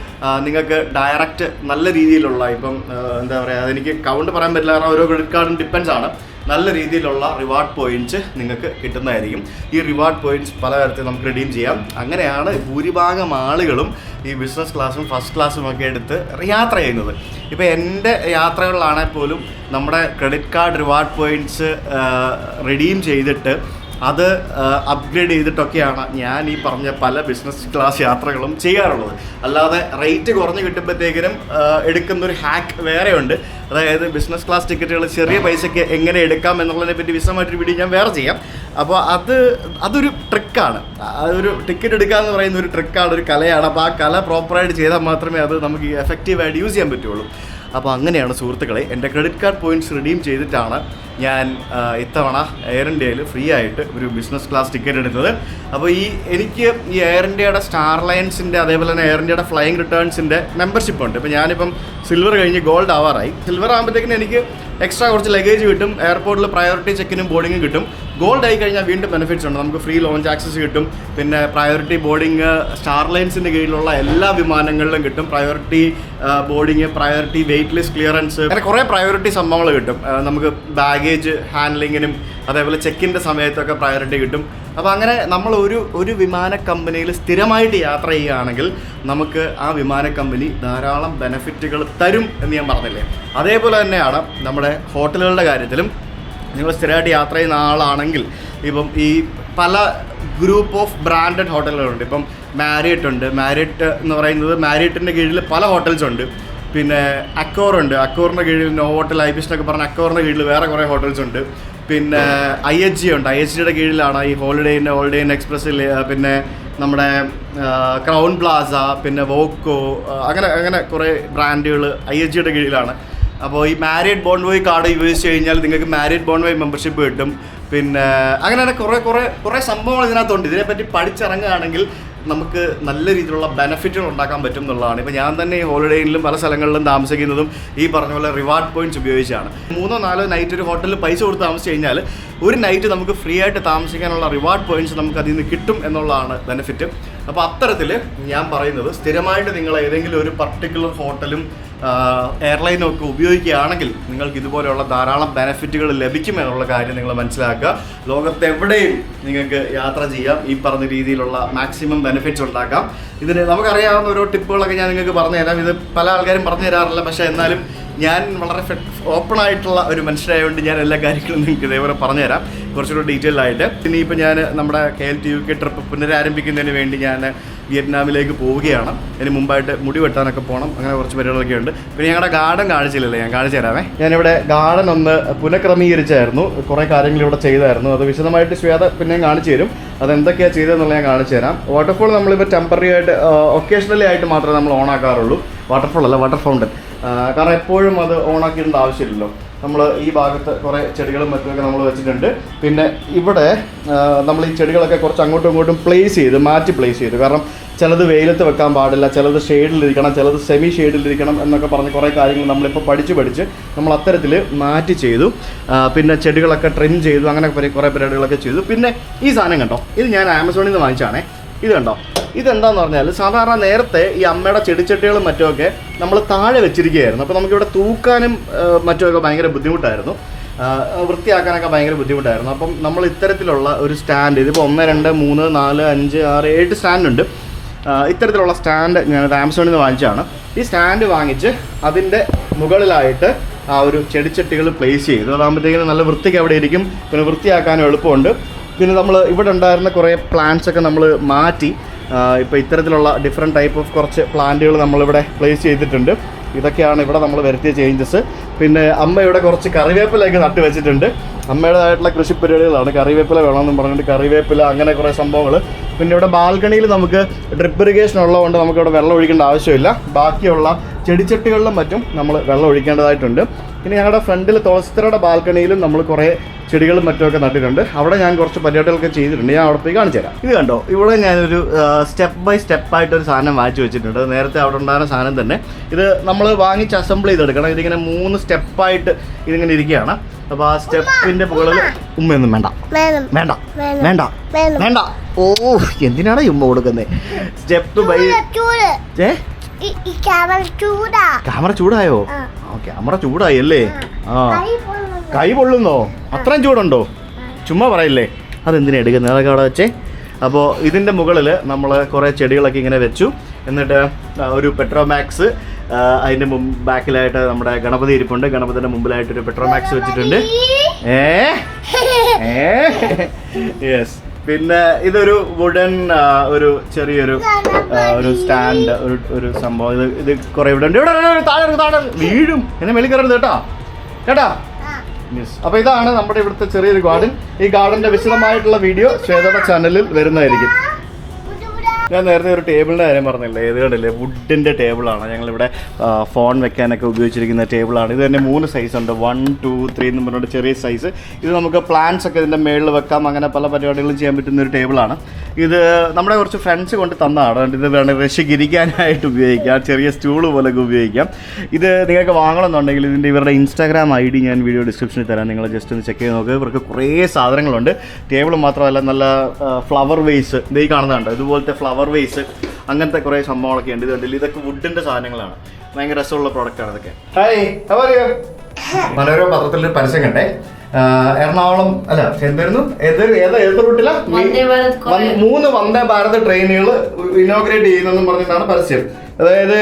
നിങ്ങൾക്ക് ഡയറക്റ്റ് നല്ല രീതിയിലുള്ള ഇപ്പം എന്താ പറയുക അതെനിക്ക് കൗണ്ട് പറയാൻ പറ്റില്ല കാരണം ഓരോ ക്രെഡിറ്റ് കാർഡും ഡിപ്പെൻസ് ആണ്. നല്ല രീതിയിലുള്ള റിവാർഡ് പോയിന്റ്സ് നിങ്ങൾക്ക് കിട്ടുന്നതായിരിക്കും. ഈ റിവാർഡ് പോയിന്റ്സ് പലതരത്തിൽ നമുക്ക് റിഡീം ചെയ്യാം. അങ്ങനെയാണ് ഭൂരിഭാഗം ആളുകളും ഈ ബിസിനസ് ക്ലാസ്സും ഫസ്റ്റ് ക്ലാസ്സും ഒക്കെ എടുത്ത് യാത്ര ചെയ്യുന്നത്. ഇപ്പോൾ എന്റെ യാത്രകളിലാണെങ്കിൽ പോലും നമ്മുടെ credit card reward points redeem ചെയ്തിട്ട് അത് അപ്ഗ്രേഡ് ചെയ്തിട്ടൊക്കെയാണ് ഞാൻ ഈ പറഞ്ഞ പല ബിസിനസ് ക്ലാസ് യാത്രകളും ചെയ്യാറുള്ളത്. അല്ലാതെ റേറ്റ് കുറഞ്ഞ് കിട്ടുമ്പോഴത്തേക്കിനും എടുക്കുന്നൊരു ഹാക്ക് വേറെയുണ്ട്. അതായത് ബിസിനസ് ക്ലാസ് ടിക്കറ്റുകൾ ചെറിയ പൈസയ്ക്ക് എങ്ങനെ എടുക്കാം എന്നുള്ളതിനെ പറ്റി വിശദമായിട്ടൊരു വീഡിയോ ഞാൻ വേറെ ചെയ്യാം. അപ്പോൾ അത് അതൊരു ട്രിക്കാണ് അതൊരു ടിക്കറ്റ് എടുക്കുക എന്ന് പറയുന്ന ഒരു ട്രിക്കാണ് ഒരു കലയാണ്. അപ്പോൾ ആ കല പ്രോപ്പറായിട്ട് ചെയ്താൽ മാത്രമേ അത് നമുക്ക് എഫക്റ്റീവായിട്ട് യൂസ് ചെയ്യാൻ പറ്റുള്ളൂ. അപ്പോൾ അങ്ങനെയാണ് സുഹൃത്തുക്കളെ എന്റെ ക്രെഡിറ്റ് കാർഡ് പോയിന്റ്സ് റിഡീം ചെയ്തിട്ടാണ് ഞാൻ ഇത്തവണ എയർ ഇന്ത്യയിൽ ഫ്രീ ആയിട്ട് ഒരു ബിസിനസ് ക്ലാസ് ടിക്കറ്റ് എടുത്തത്. അപ്പോൾ ഈ എനിക്ക് ഈ എയർ ഇന്ത്യയുടെ സ്റ്റാർ ലയൻസിന്റെ അതേപോലെ തന്നെ എയർ ഇന്ത്യയുടെ ഫ്ലൈയിങ് റിട്ടേൺസിന്റെ മെമ്പർഷിപ്പ് ഉണ്ട്. ഇപ്പോൾ ഞാനിപ്പം സിൽവർ കഴിഞ്ഞ് ഗോൾഡ് ആവാറായി. സിൽവർ ആകുമ്പോഴത്തേക്കിന് എനിക്ക് എക്സ്ട്രാ കുറച്ച് ലഗേജ് കിട്ടും എയർപോർട്ടിൽ പ്രയോറിറ്റി ചെക്കിനും ബോർഡിങ്ങും കിട്ടും. ഗോൾഡ് ആയി കഴിഞ്ഞാൽ വീണ്ടും ബെനിഫിറ്റ്സ് ഉണ്ട്. നമുക്ക് ഫ്രീ ലോഞ്ച് ആക്സസ് കിട്ടും. പിന്നെ പ്രയോറിറ്റി ബോർഡിങ് സ്റ്റാർ ലൈൻസിന്റെ കീഴിലുള്ള എല്ലാ വിമാനങ്ങളിലും കിട്ടും. Priority boarding priority wait list clearance അങ്ങനെ കുറേ പ്രയോറിറ്റി സംഭവങ്ങൾ കിട്ടും. നമുക്ക് നമുക്ക് ബാഗേജ് ഹാൻഡ്ലിങ്ങിനും അതേപോലെ ചെക്കിന്റെ സമയത്തൊക്കെ പ്രയോറിറ്റി കിട്ടും. അപ്പോൾ അങ്ങനെ നമ്മൾ ഒരു ഒരു വിമാന കമ്പനിയിൽ സ്ഥിരമായിട്ട് യാത്ര ചെയ്യുകയാണെങ്കിൽ നമുക്ക് ആ വിമാന കമ്പനി ധാരാളം ബെനഫിറ്റുകൾ തരും എന്ന് ഞാൻ പറഞ്ഞില്ലേ? അതേപോലെ തന്നെയാണ് നമ്മുടെ ഹോട്ടലുകളുടെ കാര്യത്തിലും നിങ്ങൾ സ്ഥിരമായിട്ട് യാത്ര ചെയ്യുന്ന ആളാണെങ്കിൽ ഇപ്പം ഈ പല ഗ്രൂപ്പ് ഓഫ് ബ്രാൻഡഡ് ഹോട്ടലുകളുണ്ട് ഇപ്പം മാരിയറ്റ് ഉണ്ട്. മാരിയറ്റ് എന്ന് പറയുന്നത് മാരിയറ്റിന്റെ കീഴിൽ പല ഹോട്ടൽസ് ഉണ്ട്. പിന്നെ അക്കോർ ഉണ്ട്. അക്കോറിന്റെ കീഴിൽ നോ ഹോട്ടൽ ഐ എന്നൊക്കെ പറഞ്ഞ അക്കോറിന്റെ കീഴിൽ വേറെ കുറേ ഹോട്ടൽസ് ഉണ്ട്. പിന്നെ ഐ എച്ച് ജി ഉണ്ട്. ഐ എച്ച് ജിയുടെ കീഴിലാണ് ഈ ഹോളിഡേ ഇൻ ഹോളിഡേ ഇൻ എക്സ്പ്രസ്സിൽ പിന്നെ നമ്മുടെ ക്രൗൺ പ്ലാസ പിന്നെ വോക്കോ അങ്ങനെ അങ്ങനെ കുറേ ബ്രാൻഡുകൾ ഐ എച്ച് ജിയുടെ കീഴിലാണ്. അപ്പോൾ ഈ മാരിയഡ് ബോൺവോയ് കാർഡ് യൂസ് കഴിഞ്ഞാൽ നിങ്ങൾക്ക് മാരിയഡ് ബോൺവോയ് മെമ്പർഷിപ്പ് കിട്ടും. പിന്നെ അങ്ങനെ കുറേ കുറേ കുറേ സംഭവങ്ങൾ ഇതിനകത്തുണ്ട്. ഇതിനെപ്പറ്റി പഠിച്ചിറങ്ങുകയാണെങ്കിൽ നമുക്ക് നല്ല രീതിയിലുള്ള ബെനഫിറ്റുകൾ ഉണ്ടാക്കാൻ പറ്റും എന്നുള്ളതാണ്. ഇപ്പോൾ ഞാൻ തന്നെ ഈ ഹോളിഡേയിലും പല സ്ഥലങ്ങളിലും താമസിക്കുന്നതും ഈ പറഞ്ഞ പോലെ റിവാർഡ് പോയിന്റ്സ് ഉപയോഗിച്ചാണ്. മൂന്നോ നാലോ നൈറ്റ് ഒരു ഹോട്ടലിൽ പൈസ കൊടുത്ത് താമസിച്ച് കഴിഞ്ഞാൽ ഒരു നൈറ്റ് നമുക്ക് ഫ്രീ ആയിട്ട് താമസിക്കാനുള്ള റിവാർഡ് പോയിന്റ്സ് നമുക്ക് അതിൽ നിന്ന് കിട്ടും എന്നുള്ളതാണ് ബെനിഫിറ്റ് അപ്പോൾ അത്തരത്തിൽ ഞാൻ പറയുന്നത് സ്ഥിരമായിട്ട് നിങ്ങൾ ഏതെങ്കിലും ഒരു പർട്ടിക്കുലർ ഹോട്ടലും എയർലൈനും ഒക്കെ ഉപയോഗിക്കുകയാണെങ്കിൽ നിങ്ങൾക്ക് ഇതുപോലെയുള്ള ധാരാളം ബെനിഫിറ്റുകൾ ലഭിക്കുമെന്നുള്ള കാര്യം നിങ്ങൾ മനസ്സിലാക്കുക. ലോകത്തെവിടെയും നിങ്ങൾക്ക് യാത്ര ചെയ്യാം. ഈ പറഞ്ഞ രീതിയിലുള്ള മാക്സിമം ബെനിഫിറ്റ്സ് ഉണ്ടാക്കാം. ഇതിന് നമുക്കറിയാവുന്ന ഓരോ ടിപ്പുകളൊക്കെ ഞാൻ നിങ്ങൾക്ക് പറഞ്ഞു തരാം ഇത് പല ആൾക്കാരും പറഞ്ഞു തരാറില്ല പക്ഷേ എന്നാലും ഞാൻ വളരെ ഓപ്പൺ ആയിട്ടുള്ള ഒരു മനുഷ്യരായതുകൊണ്ട് ഞാൻ എല്ലാ കാര്യങ്ങളും നിങ്ങൾക്ക് ഇതേപോലെ പറഞ്ഞുതരാം. കുറച്ചുകൂടി ഡീറ്റെയിൽ ആയിട്ട്. ഇനിയിപ്പോൾ ഞാൻ നമ്മുടെ K L T U K trip പുനരാരംഭിക്കുന്നതിന് വേണ്ടി ഞാൻ വിയറ്റ്നാമിലേക്ക് പോവുകയാണ്. അതിന് മുമ്പായിട്ട് മുടി വെട്ടാനൊക്കെ പോകണം അങ്ങനെ കുറച്ച് പരിപാടികളൊക്കെ ഉണ്ട്. പിന്നെ ഞങ്ങളുടെ ഗാർഡൻ കാണിച്ചില്ലല്ലേ? ഞാൻ കാണിച്ചു തരാമേ. ഞാനിവിടെ ഗാർഡൻ ഒന്ന് പുനഃക്രമീകരിച്ചായിരുന്നു. കുറേ കാര്യങ്ങൾ ഇവിടെ ചെയ്തായിരുന്നു. അത് വിശദമായിട്ട് ശ്വേത പിന്നെയും കാണിച്ചു തരും. അത് എന്തൊക്കെയാണ് ചെയ്തതെന്നുള്ളത് ഞാൻ കാണിച്ചു തരാം. വാട്ടർഫോൾ നമ്മളിപ്പോൾ ടെമ്പററി ആയിട്ട് ഒക്കേഷണലി ആയിട്ട് മാത്രമേ നമ്മൾ ഓൺ ആക്കാറുള്ളൂ. വാട്ടർഫോൾ അല്ല വാട്ടർ ഫൗണ്ടൻ കാരണം എപ്പോഴും അത് ഓൺ ആക്കിയിടേണ്ട ആവശ്യമില്ലല്ലോ. നമ്മൾ ഈ ഭാഗത്ത് കുറേ ചെടികളും മറ്റുമൊക്കെ നമ്മൾ വെച്ചിട്ടുണ്ട്. പിന്നെ ഇവിടെ നമ്മൾ ഈ ചെടികളൊക്കെ കുറച്ച് അങ്ങോട്ടും ഇങ്ങോട്ടും പ്ലേസ് ചെയ്ത് മാറ്റി പ്ലേസ് ചെയ്തു. കാരണം ചിലത് വെയിലത്ത് വെക്കാൻ പാടില്ല ചിലത് ഷെയ്ഡിലിരിക്കണം ചിലത് സെമി ഷെയ്ഡിലിരിക്കണം എന്നൊക്കെ പറഞ്ഞ് കുറേ കാര്യങ്ങൾ നമ്മളിപ്പോൾ പഠിച്ച് പഠിച്ച് നമ്മൾ അത്തരത്തിൽ മാറ്റി ചെയ്തു. പിന്നെ ചെടികളൊക്കെ ട്രിം ചെയ്തു അങ്ങനെ കുറേ പരിപാടികളൊക്കെ ചെയ്തു. പിന്നെ ഈ സാധനം കണ്ടോ? ഇത് ഞാൻ ആമസോണിൽ നിന്ന് വാങ്ങിച്ചാണേ ഇത് കണ്ടോ? ഇതെന്താന്ന് പറഞ്ഞാൽ സാധാരണ നേരത്തെ ഈ അമ്മയുടെ ചെടിച്ചട്ടികളും മറ്റുമൊക്കെ നമ്മൾ താഴെ വെച്ചിരിക്കുകയായിരുന്നു. അപ്പോൾ നമുക്കിവിടെ തൂക്കാനും മറ്റുമൊക്കെ ഭയങ്കര ബുദ്ധിമുട്ടായിരുന്നു. വൃത്തിയാക്കാനൊക്കെ ഭയങ്കര ബുദ്ധിമുട്ടായിരുന്നു. അപ്പം നമ്മൾ ഇത്തരത്തിലുള്ള ഒരു സ്റ്റാൻഡ് ഇതിപ്പോൾ ഒന്ന് രണ്ട് മൂന്ന് നാല് അഞ്ച് ആറ് ഏഴ് സ്റ്റാൻഡ് ഉണ്ട് ഇത്തരത്തിലുള്ള സ്റ്റാൻഡ് ഞാൻ ആമസോണിൽ നിന്ന് വാങ്ങിച്ചതാണ്. ഈ സ്റ്റാൻഡ് വാങ്ങിച്ച് അതിന്റെ മുകളിലായിട്ട് ആ ഒരു ചെടിച്ചട്ടികൾ പ്ലേസ് ചെയ്തു. അതാകുമ്പോഴത്തേക്കും നല്ല വൃത്തിക്ക് അവിടെ ഇരിക്കും. പിന്നെ വൃത്തിയാക്കാനും എളുപ്പമുണ്ട്. പിന്നെ നമ്മൾ ഇവിടെ ഉണ്ടായിരുന്ന കുറേ പ്ലാന്റ്സ് ഒക്കെ നമ്മൾ മാറ്റി ഇപ്പോൾ ഇത്തരത്തിലുള്ള ഡിഫറെന്റ് ടൈപ്പ് ഓഫ് കുറച്ച് പ്ലാന്റുകൾ നമ്മളിവിടെ പ്ലേസ് ചെയ്തിട്ടുണ്ട്. ഇതൊക്കെയാണ് ഇവിടെ നമ്മൾ വരുത്തിയ ചേഞ്ചസ് പിന്നെ അമ്മ ഇവിടെ കുറച്ച് കറിവേപ്പിലയൊക്കെ നട്ട് വെച്ചിട്ടുണ്ട്. അമ്മയുടേതായിട്ടുള്ള കൃഷി പരിപാടികളാണ്. കറിവേപ്പില വേണമെന്നും പറഞ്ഞിട്ട് കറിവേപ്പില അങ്ങനെ കുറേ സംഭവങ്ങൾ. പിന്നെ ഇവിടെ ബാൽക്കണിയിൽ നമുക്ക് ഡ്രിപ്പ് ഇറിഗേഷൻ ഉള്ളതുകൊണ്ട് നമുക്ക് ഇവിടെ വെള്ളം ഒഴിക്കേണ്ട ആവശ്യമില്ല. ബാക്കിയുള്ള ചെടിച്ചട്ടികളിലും മറ്റും നമ്മൾ വെള്ളം ഒഴിക്കേണ്ടതായിട്ടുണ്ട്. ഇനി ഞങ്ങളുടെ ഫ്രണ്ടിൽ തുളസിത്തറയുടെ ബാൽക്കണിയിലും നമ്മൾ കുറേ ചെടികളും മറ്റുമൊക്കെ നട്ടിട്ടുണ്ട്. അവിടെ ഞാൻ കുറച്ച് പരിപാടികളൊക്കെ ചെയ്തിട്ടുണ്ട്. ഞാൻ അവിടെ പോയി കാണിച്ചു തരാം. ഇത് കണ്ടോ? ഇവിടെ ഞാനൊരു സ്റ്റെപ്പ് ബൈ സ്റ്റെപ്പ് ആയിട്ട് ഒരു സാധനം വാങ്ങിച്ചു വെച്ചിട്ടുണ്ട്. നേരത്തെ അവിടെ ഉണ്ടായിരുന്ന സാധനം തന്നെ. ഇത് നമ്മൾ വാങ്ങിച്ച് അസംബിൾ ചെയ്തെടുക്കണം. ഇതിങ്ങനെ മൂന്ന് സ്റ്റെപ്പായിട്ട് ഇതിങ്ങനെ ഇരിക്കുകയാണ്. അപ്പൊ ആ സ്റ്റെപ്പിന്റെ മുകളിൽ ഉമ്മയൊന്നും വേണ്ട. വേണം വേണ്ട. വേണ്ട. വേണ്ട. ഓ എന്തിനാണ് ഉമ്മ കൊടുക്കുന്നത് സ്റ്റെപ്പ് ബൈ ഏ? ക്യാമറ ചൂടാ. ക്യാമറ ചൂടായോ? ക്യാമറ ചൂടായി അല്ലേ? ആ. കൈ പൊള്ളുന്നു. കൈ പൊള്ളുന്നോ? അത്രയും ചൂടുണ്ടോ? ചുമ്മാ പറയില്ലേ? അതെന്തിനാ എടുക്കുന്നത്? അതൊക്കെ അവിടെ വെച്ചേ അപ്പോൾ ഇതിന്റെ മുകളിൽ നമ്മൾ കുറേ ചെടികളൊക്കെ ഇങ്ങനെ വെച്ചു. എന്നിട്ട് ഒരു പെട്രോമാക്സ് അതിന്റെ മുമ്പ് ബാക്കിലായിട്ട് നമ്മുടെ ഗണപതി ഇരിപ്പുണ്ട്. ഗണപതിന്റെ മുമ്പിലായിട്ട് ഒരു പെട്രോമാക്സ് വെച്ചിട്ടുണ്ട്. ഏ? ഏ? (laughs) യെസ് പിന്നെ ഇതൊരു വുഡൻ ഒരു ചെറിയൊരു ഒരു സ്റ്റാൻഡ് ഒരു ഒരു സംഭവം. ഇത് ഇത് കുറേ ഇവിടെ ഉണ്ട്. ഇവിടെ താഴെ താഴെ വീഴും. എന്നെ മെലി കയറരുത് കേട്ടോ. കേട്ടാ? മിസ് അപ്പോൾ ഇതാണ് നമ്മുടെ ഇവിടുത്തെ ചെറിയൊരു ഗാർഡൻ ഈ ഗാർഡന്റെ വിശദമായിട്ടുള്ള വീഡിയോ ശ്വേതയുടെ ചാനലിൽ വരുന്നതായിരിക്കും. ഞാൻ നേരത്തെ ഒരു ടേബിളിന്റെ കാര്യം പറഞ്ഞില്ലേ? ഇത് കണ്ടില്ലേ? വുഡിന്റെ ടേബിളാണ് ഞങ്ങളിവിടെ ഫോൺ വെക്കാനൊക്കെ ഉപയോഗിച്ചിരിക്കുന്ന ടേബിളാണ് ഇത് തന്നെ മൂന്ന് സൈസ് ഉണ്ട്. വൺ ടു ത്രീ എന്ന് പറഞ്ഞിട്ട് ചെറിയ സൈസ് ഇത് നമുക്ക് പ്ലാന്റ്സ് ഒക്കെ ഇതിന്റെ മേളിൽ വെക്കാം. അങ്ങനെ പല പരിപാടികളും ചെയ്യാൻ പറ്റുന്ന ഒരു ടേബിളാണ് ഇത് നമ്മുടെ കുറച്ച് ഫ്രണ്ട്സ് കൊണ്ട് തന്നതാണ്. ഇത് വേണമെങ്കിൽ റഷ്യക്ക് ഇരിക്കാനായിട്ട് ഉപയോഗിക്കാം ചെറിയ സ്റ്റൂൾ പോലൊക്കെ ഉപയോഗിക്കാം. ഇത് നിങ്ങൾക്ക് വാങ്ങണമെന്നുണ്ടെങ്കിൽ ഇതിന്റെ ഇവരുടെ ഇൻസ്റ്റാഗ്രാം ഐ ഡി ഞാൻ വീഡിയോ ഡിസ്ക്രിപ്ഷനിൽ തരാം. നിങ്ങൾ ജസ്റ്റ് ഒന്ന് ചെക്ക് ചെയ്ത് നോക്കുക ഇവർക്ക് കുറേ സാധനങ്ങളുണ്ട്. ടേബിൾ മാത്രമല്ല നല്ല ഫ്ലവർ വേസ് ഇത് ഈ കാണുന്നുണ്ട് ഇതുപോലത്തെ ഫ്ലവർ വേസ് അങ്ങനത്തെ കുറേ സംഭവങ്ങളൊക്കെ ഉണ്ട്. ഇതുണ്ട് ഇതൊക്കെ വുഡിന്റെ സാധനങ്ങളാണ്. ഭയങ്കര രസമുള്ള പ്രോഡക്റ്റാണ് ഇതൊക്കെ. ഹായ് മനോരമ പത്രത്തിൽ പരസ്യം കണ്ടേ. എറണാകുളം അല്ല എന്തായിരുന്നു ഏത് ഏത് ഏത് റൂട്ടിലാ? മൂന്ന് വന്ദേ ഭാരത് ട്രെയിനുകൾ ഇനോഗ്രേറ്റ് ചെയ്യുന്നെന്നും പറഞ്ഞിട്ടാണ് പരസ്യം. അതായത്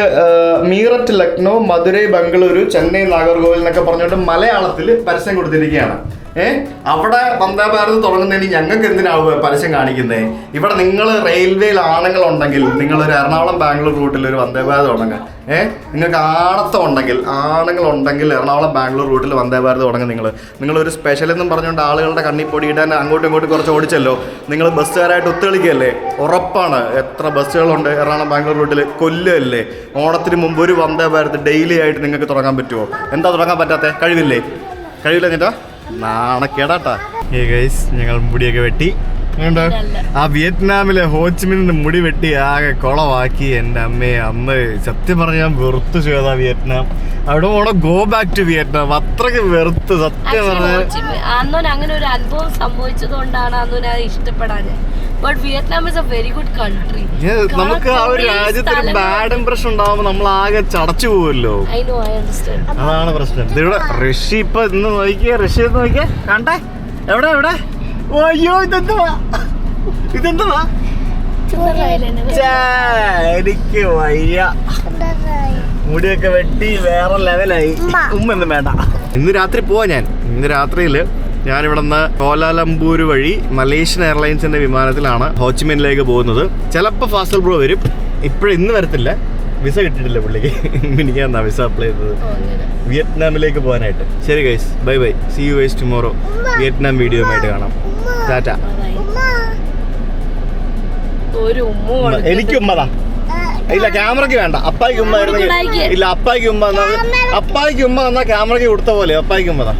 മീററ്റ് ലക്നൗ മധുരൈ ബംഗളൂരു ചെന്നൈ നാഗർകോവിൽ എന്നൊക്കെ പറഞ്ഞുകൊണ്ട് മലയാളത്തിൽ പരസ്യം കൊടുത്തിരിക്കുകയാണ്. ഏ? അവിടെ വന്ദേ ഭാരത് തുടങ്ങുന്നതിന് ഞങ്ങൾക്ക് എന്തിനാവുക പരസ്യം കാണിക്കുന്നത് ഇവിടെ നിങ്ങൾ റെയിൽവേയിൽ ആണുങ്ങൾ ഉണ്ടെങ്കിൽ നിങ്ങൾ ഒരു എറണാകുളം ബാംഗ്ലൂർ റൂട്ടിൽ ഒരു വന്ദേ ഭാരത് തുടങ്ങുക. ഏ? നിങ്ങൾക്ക് ആണത്തം ഉണ്ടെങ്കിൽ ആണുങ്ങൾ ഉണ്ടെങ്കിൽ എറണാകുളം ബാംഗ്ലൂർ റൂട്ടിൽ വന്ദേ ഭാരത് തുടങ്ങുക നിങ്ങൾ നിങ്ങളൊരു സ്പെഷ്യൽ എന്നും പറഞ്ഞുകൊണ്ട് ആളുകളുടെ കണ്ണിൽ ഇടാൻ അങ്ങോട്ടും ഇങ്ങോട്ടും കുറച്ച് ഓടിച്ചല്ലോ. നിങ്ങൾ ബസ്സുകാരായിട്ട് ഒത്തുകളിക്കുകയല്ലേ? ഉറപ്പാണ്. എത്ര ബസ്സുകളുണ്ട് എറണാകുളം ബാംഗ്ലൂർ റൂട്ടിൽ? കൊല്ലല്ലേ ഓണത്തിന് മുമ്പ് ഒരു വന്ദേ ഭാരത് ഡെയിലി ആയിട്ട് നിങ്ങൾക്ക് തുടങ്ങാൻ പറ്റുമോ? എന്താ തുടങ്ങാൻ പറ്റാത്തേ? കഴിവില്ലേ? കഴിവില്ല ചേട്ടാ? നാണക്കേടാട്ടാ. ഏ ഗൈസ് ഞങ്ങൾ മുടിയൊക്കെ വെട്ടി. ആ വിയറ്റ്നാമിലെ ഹോച്ചിമിന്റെ മുടി വെട്ടി ആകെ കൊളവാക്കി എന്റെ അമ്മയെ അമ്മ. സത്യം പറഞ്ഞാൽ വെറുത്ത് ചെയ്ത വിയറ്റ്നാം. അവിടെ ഓണ ഗോ ബാക്ക് ടു വിയറ്റ്നാം. അത്രയ്ക്ക് വെറുത്ത് സത്യം പറഞ്ഞാൽ അങ്ങനെ ഒരു അനുഭവം സംഭവിച്ചത് കൊണ്ടാണ് ഇഷ്ടപ്പെടാൻ but Vietnam is a very good country നമുക്ക് ആ ഒരു രാജ്യത്തിന് ബാഡ് ഇംപ്രഷൻ ഉണ്ടാവുമ്പോൾ നമ്മൾ ആകെ ചടച്ചു പോവല്ലോ. അതാണ് പ്രശ്നം. ഇവിടെ ഋഷി ഇപ്പൊ ഇന്ന് നോക്കിയേ ഋഷി ഒന്ന് നോക്കിയേ. കണ്ടേ? എവിടെ എവിടെ? അയ്യോ ഇതെന്തുവാ ഇതെന്തുവാ എനിക്ക് വയ്യ. മുടിയൊക്കെ വെട്ടി വേറെ ലെവലായി ഉമ്മ. ഒന്നും വേണ്ട. ഇന്ന് രാത്രി പോവാ ഞാൻ. ഇന്ന് രാത്രിയിൽ ഞാൻ ഇവിടെ നിന്ന് കോലാലംപൂർ വഴി മലേഷ്യൻ എയർലൈൻസിന്റെ വിമാനത്തിലാണ് ഹോച്ചിമിനിലേക്ക് പോകുന്നത്. ചിലപ്പോൾ ഫാസ്റ്റൽ ബ്രോ വരും. ഇപ്പോഴും ഇന്ന് വരത്തില്ല. വിസ കിട്ടിയിട്ടില്ല പുള്ളിക്ക്. മിനിക്കാന്നാ വിസ അപ്ലൈ ചെയ്തത്. വിയറ്റ്നാമിലേക്ക് പോകാനായിട്ട്. ശരി guys bye bye see you guys tomorrow Vietnam വീഡിയോയുമായിട്ട് കാണാം. ടാറ്റ ഒരു ഉമ്മ കൊടുത്തിട്ട് എനിക്ക് ഉമ്മതാ ഇല്ല ക്യാമറയ്ക്ക് വേണ്ട. അപ്പായിക്ക് ഉമ്മ ഇല്ല അപ്പായിക്ക് ഉമ്മ എന്നാ അപ്പായിക്ക് ഉമ്മ എന്നാ ക്യാമറയ്ക്ക് കൊടുത്ത പോലെ. അപ്പായിക്ക് ഉമ്മതാ